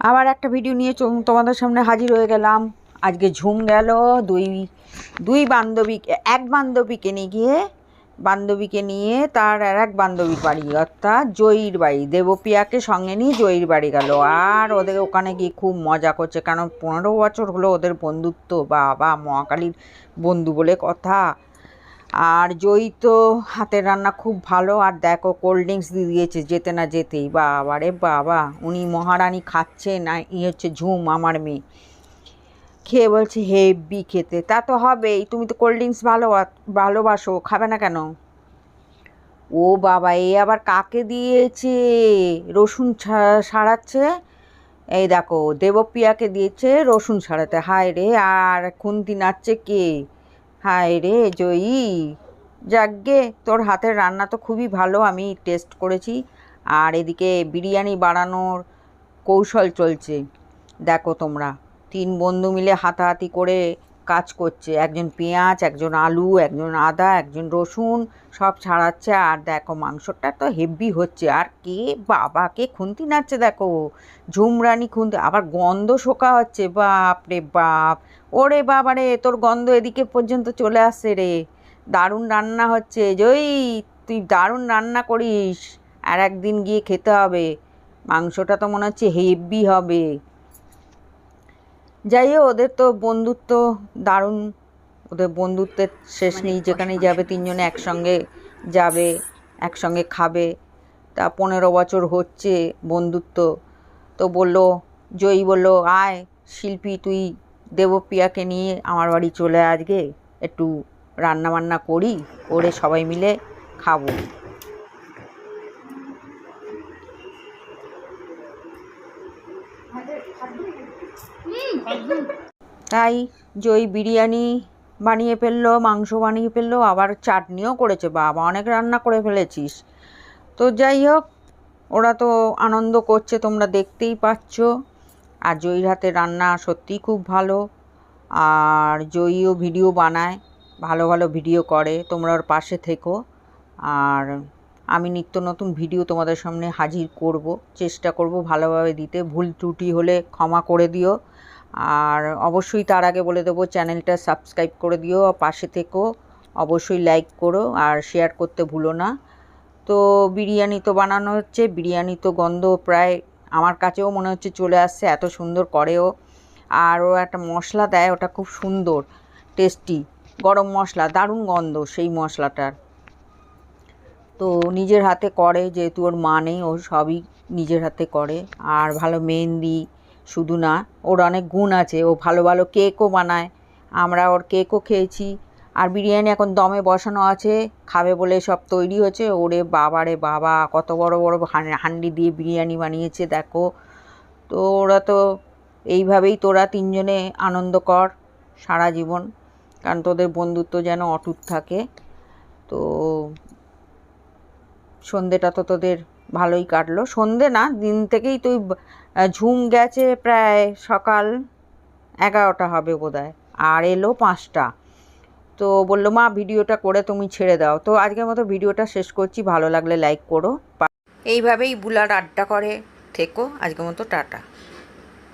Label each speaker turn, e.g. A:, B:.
A: আবার একটা ভিডিও নিয়ে তোমাদের সামনে হাজির হয়ে গেলাম। আজকে ঝুম গেল, দুই দুই বান্ধবী, এক বান্ধবীকে নিয়ে গিয়ে, বান্ধবীকে নিয়ে তার আর এক বান্ধবীর বাড়ি, অর্থাৎ জয়ীর বাড়ি। দেবপ্রিয়াকে সঙ্গে নিয়ে জয়ীর বাড়ি গেল। আর ওদের ওখানে গিয়ে খুব মজা করছে কারণ পনেরো বছর হলো ওদের বন্ধুত্ব, বাবা মহাকালীর বন্ধু বলে কথা। আর জয়ী তো হাতের রান্না খুব ভালো, আর দেখো কোল্ড ড্রিঙ্কস দিয়ে দিয়েছে, যেতে না যেতেই। বাবা রে বাবা, উনি মহারানী খাচ্ছে না ই হচ্ছে ঝুম আমার মেয়ে। খেয়ে বলছে হেভি খেতে। তা তো হবেই, তুমি তো কোল্ড ড্রিঙ্কস ভালো, ভালোবাসো, খাবে না কেন? ও বাবা, এ আবার কাকে দিয়েছে? রসুন সারাচ্ছে? এই দেখো, দেবপ্রিয়াকে দিয়েছে রসুন সারাতে। হায় রে, আর খুন্তি নাচছে কে? হায় রে জয়ী। যাকগে তোর হাতের রান্না তো খুবই ভালো, আমি টেস্ট করেছি। আর এদিকে বিরিয়ানি বানানোর কৌশল চলছে। দেখো তোমরা, তিন বন্ধু মিলে হাতাহাতি করে কাজ করছে। একজন পেঁয়াজ, একজন আলু, একজন আদা, একজন রসুন, সব ছাড়াচ্ছে। আর দেখো, মাংসটা তো হেভি হচ্ছে। আর কে বাবা, কে খুন্তি নাচছে দেখো? ঝুমরানি খুন্তি, আবার গন্ধ শোকা হচ্ছে। বাপ রে বাপ। ওরে বাবা রে, তোর গন্ধ এদিকে পর্যন্ত চলে আসছে রে। দারুণ রান্না হচ্ছে। জয়ী, তুই দারুণ রান্না করিস। আর একদিন গিয়ে খেতে হবে। মাংসটা তো মনে হচ্ছে হেভি হবে। যাই হোক ওদের তো বন্ধুত্ব দারুণ। ওদের বন্ধুত্বের শেষ নেই যেখানেই যাবে তিনজনে একসঙ্গে যাবে একসঙ্গে খাবে। তা পনেরো বছর হচ্ছে বন্ধুত্ব। তো বলল জয়ী বলল আয় শিল্পী তুই দেবপ্রিয়াকে নিয়ে আমার বাড়ি চলে আজকে। একটু রান্না বান্না করি করে সবাই মিলে খাব। তাই জয় বিরিয়ানি বানিয়ে ফেলল, মাংস বানিয়ে ফেলল, আবার চাটনিও করেছে। বাবা, অনেক রান্না করে ফেলেছিস। তো যাই হোক, ওরা তো আনন্দ করছে, তোমরা দেখতেই পাচ্ছ। আর জয়ীর হাতে রান্না সত্যিই খুব ভালো। আর জয়ীও ভিডিও বানায়, ভালো ভালো ভিডিও করে, তোমরা ওর পাশে থেকো। আর আমি নিত্য নতুন ভিডিও তোমাদের সামনে হাজির করব। চেষ্টা করব ভালোভাবে দিতে। ভুল ত্রুটি হলে ক্ষমা করে দিও। আর অবশ্যই তার আগে বলে দেবো, চ্যানেলটা সাবস্ক্রাইব করে দিও, পাশে থেকো। অবশ্যই লাইক করো আর শেয়ার করতে ভুলো না। তো বিরিয়ানি তো বানানো হচ্ছে, বিরিয়ানি তো গন্ধ প্রায় আমার কাছেও মনে হচ্ছে চলে আসছে, এত সুন্দর করেও। আর ও একটা মশলা দেয়, ওটা খুব সুন্দর, টেস্টি, গরম মশলা, দারুণ গন্ধ সেই মশলাটার। তো নিজের হাতে করে, যেহেতু ওর মা নেই, ও সবই নিজের হাতে করে। আর ভালো মেহেন্দি শুধু না, ওর অনেক গুণ আছে। ও ভালো ভালো কেকও বানায়। আমরা ওর কেকও খেয়েছি। আর বিরিয়ানি এখন দমে বসানো আছে, খাবে বলে সব তৈরি হচ্ছে ওরে বাবা রে বাবা, কত বড় বড় হান্ডি দিয়ে বিরিয়ানি বানিয়েছে, দেখো। তো ওরা তো এইভাবেই তোরা তিনজনে আনন্দ কর সারা জীবন। কারণ তোদের বন্ধুত্ব যেন অটুট থাকে। তো সন্ধেটা তো তোদের ভালোই কাটলো। সন্ধে না, দিন থেকেই তুই ঝুম গেছে প্রায় সকাল এগারোটা হবে বোধহয়, আর এলো পাঁচটা। তো বলল, মা, ভিডিওটা করে তুমি ছেড়ে দাও। তো আজকের মতো ভিডিওটা শেষ করছি। ভালো লাগলে লাইক করো। এইভাবেই বুলার আড্ডা করে। থেকো, আজকের মতো টাটা।